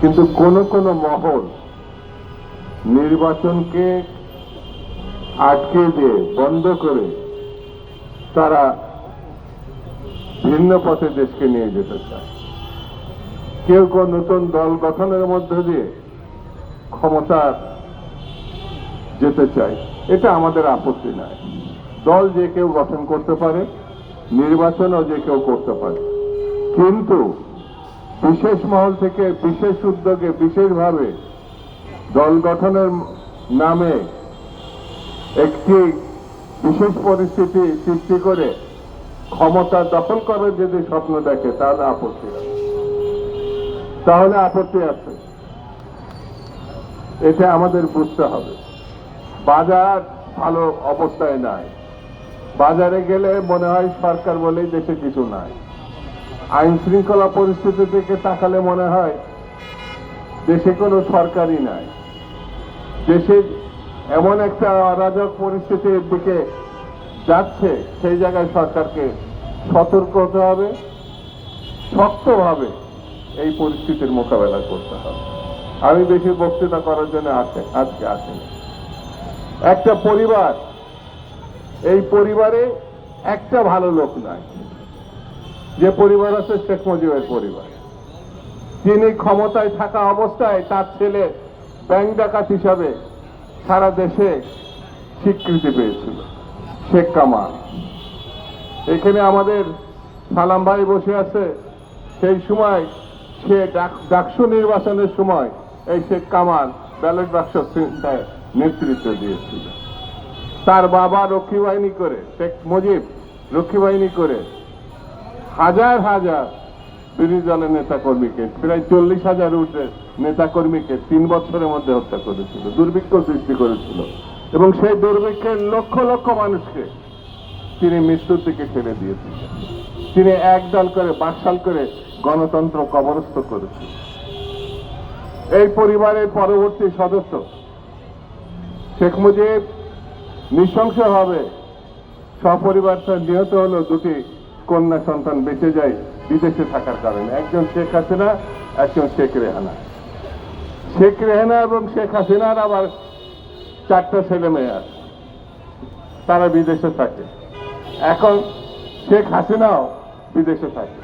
কিন্তু কোন কোন মহল নির্বাচনকে আটকে দিয়ে, বন্ধ করে তারা ভিন্ন পথে দেশকে নিয়ে যেতে চায়। কেউ কেউ নতুন দল গঠনের মধ্য দিয়ে ক্ষমতা যেতে চায়, এটা আমাদের আপত্তি নাই। দল যে কেউ গঠন করতে পারে, নির্বাচনও যে কেউ করতে পারে। কিন্তু বিশেষ মহল থেকে বিশেষ উদ্যোগে, বিশেষভাবে দল গঠনের নামে একটি বিশেষ পরিস্থিতি সৃষ্টি করে ক্ষমতা দখল করার যদি স্বপ্ন দেখে, তাহলে আপত্তি আছে। তাহলে আপত্তি আছে। এটা আমাদের বুঝতে হবে। বাজার ভালো অবস্থায় নাই। বাজারে গেলে মনে হয় সরকার বলেই দেশে কিছু নাই। আইন শৃঙ্খলা পরিস্থিতি থেকে তাকালে মনে হয় দেশে কোনো সরকারই নাই। দেশে এমন একটা অরাজক পরিস্থিতির দিকে যাচ্ছে, সেই জায়গায় সরকারকে সতর্ক হতে হবে, শক্তভাবে এই পরিস্থিতির মোকাবেলা করতে হবে। আমি বেশি বক্তৃতা করার জন্য আসে আজকে আসিনি। একটা পরিবার, এই পরিবারে একটা ভালো লোক নাই। যে পরিবার আছে শেখ মুজিবের পরিবার। তিনি ক্ষমতায় থাকা অবস্থায় তার ছেলে ব্যাংক ডাকাত হিসাবে সারা দেশে স্বীকৃতি পেয়েছিল, শেখ কামাল। এখানে আমাদের সালাম ভাই বসে আছে। সেই সময় সে ডাক- ডাকসু নির্বাচনের সময় এই শেখ কামাল ব্যালট বাক্স নেতৃত্ব দিয়েছিল। তার বাবা রক্ষী বাহিনী করে, শেখ মুজিব রক্ষী বাহিনী করে হাজার হাজার বিরোধী দলের নেতা কর্মীকে প্রায় চল্লিশ হাজার ঊর্ধ্বে নেতা কর্মীকে তিন বছরের মধ্যে হত্যা করেছিল, দুর্ভিক্ষ সৃষ্টি করেছিল এবং সেই দুর্ভিক্ষের লক্ষ লক্ষ মানুষকে তিনি মৃত্যুর দিকে ঠেলে দিয়েছিলেন তিনি একদল করে বাকশাল করে গণতন্ত্র কবরস্থ করেছেন। এই পরিবারের পরবর্তী সদস্য শেখ মুজিব, নৃশংসভাবে সপরিবার নিহত হলো দুটি কন্যা সন্তান বেঁচে যায়, বিদেশে থাকার কারণে। একজন শেখ হাসিনা, একজন শেখ রেহানা। শেখ রেহানা এবং শেখ হাসিনার আবার চারটা ছেলে মেয়ে আছে। তারা বিদেশে থাকে। এখন শেখ হাসিনাও বিদেশে থাকে,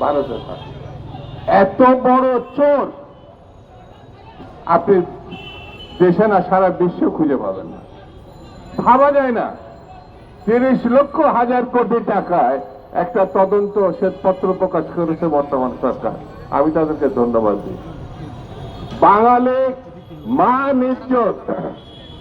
ভারতে থাকে। এত বড় চোর আপনি দেশে না, সারা বিশ্ব খুঁজে পাবেন না। ভাবা যায় না, তিরিশ লক্ষ হাজার কোটি টাকায় একটা তদন্ত শ্বেতপত্র প্রকাশ করেছে বর্তমান সরকার। আমি তাদেরকে ধন্যবাদ দিই। বাঙালি মা নিশ্চয়